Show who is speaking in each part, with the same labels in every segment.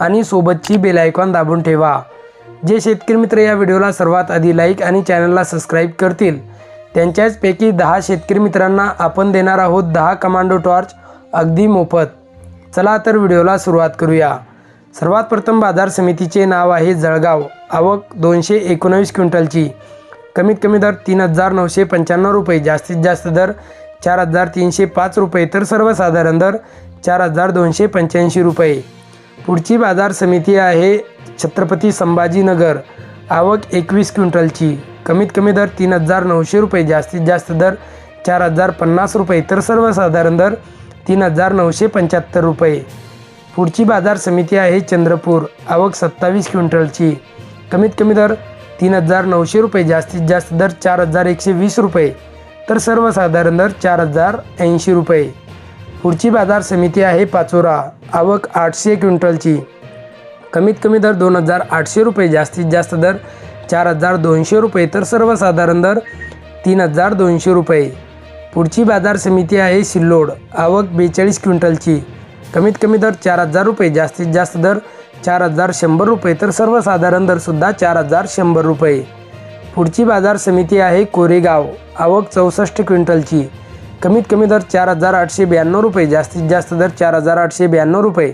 Speaker 1: आणि सोबतची बेलायकॉन दाबून ठेवा. जे शेतकरी मित्र या व्हिडिओला सर्वात आधी लाईक आणि चॅनलला सबस्क्राईब करतील त्यांच्याचपैकी दहा शेतकरी मित्रांना आपण देणार आहोत दहा कमांडो टॉर्च अगदी मोफत. चला तर व्हिडिओला सुरुवात करूया. सर्वात प्रथम बाजार समितीचे नाव आहे जळगाव. आवक दोनशे एकोणावीस क्विंटलची. कमीत कमी दर तीन हजार नऊशे पंच्याण्णव रुपये जास्तीत जास्त दर चार हजार तीनशे पाच रुपये तर सर्वसाधारण दर चार हजार दोनशे पंच्याऐंशी रुपये. पुढची बाजार समिती आहे छत्रपती संभाजीनगर. आवक एकवीस क्विंटलची. कमीत कमी दर तीन हजार नऊशे रुपये जास्तीत जास्त दर चार हजार पन्नास रुपये तर सर्वसाधारण दर तीन हजार नऊशे पंच्याहत्तर रुपये. पुढची बाजार समिती आहे चंद्रपूर. आवक सत्तावीस क्विंटलची. कमीत कमी दर तीन हजार नऊशे रुपये जास्तीत जास्त दर चार हजार एकशे वीस रुपये तर सर्वसाधारण दर चार हजार ऐंशी रुपये. पुढची बाजार समिती आहे पाचोरा. आवक आठशे क्विंटलची. कमीत कमी दर दोन हजार आठशे रुपये जास्तीत जास्त दर चार हजार दोनशे रुपये तर सर्वसाधारण दर तीन हजार दोनशे रुपये. पुढची बाजार समिती आहे सिल्लोड आवक बेचाळीस क्विंटलची. कमीत कमी दर चार हजार रुपये जास्तीत जास्त दर चार हजार शंभर रुपये तर सर्वसाधारण दरसुद्धा चार हजार शंभर रुपये. पुढची बाजार समिती आहे कोरेगाव आवक चौसष्ट क्विंटलची. कमीत कमी दर चार हजार आठशे ब्याण्णव रुपये जास्तीत जास्त दर चार हजार आठशे ब्याण्णव रुपये.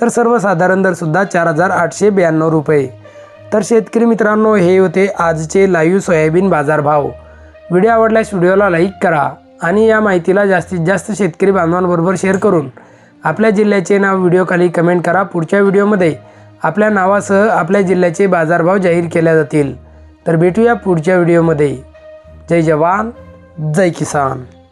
Speaker 1: तर सर्वसाधारण दरसुद्धा चार हजार आठशे ब्याण्णव रुपये. तर शेतकरी मित्रांनो हे होते आजचे लाईव्ह सोयाबीन बाजारभाव. व्हिडिओ आवडल्यास व्हिडिओला लाईक करा आणि या माहितीला जास्तीत जास्त शेतकरी बांधवांबरोबर शेअर करून आपल्या जिल्ह्याचे नाव व्हिडिओखाली कमेंट करा. पुढच्या व्हिडिओमध्ये आपल्या नावासह आपल्या जिल्ह्याचे बाजारभाव जाहीर केले जातील. तर भेटूया पुढच्या व्हिडिओमध्ये. जय जवान जय किसान.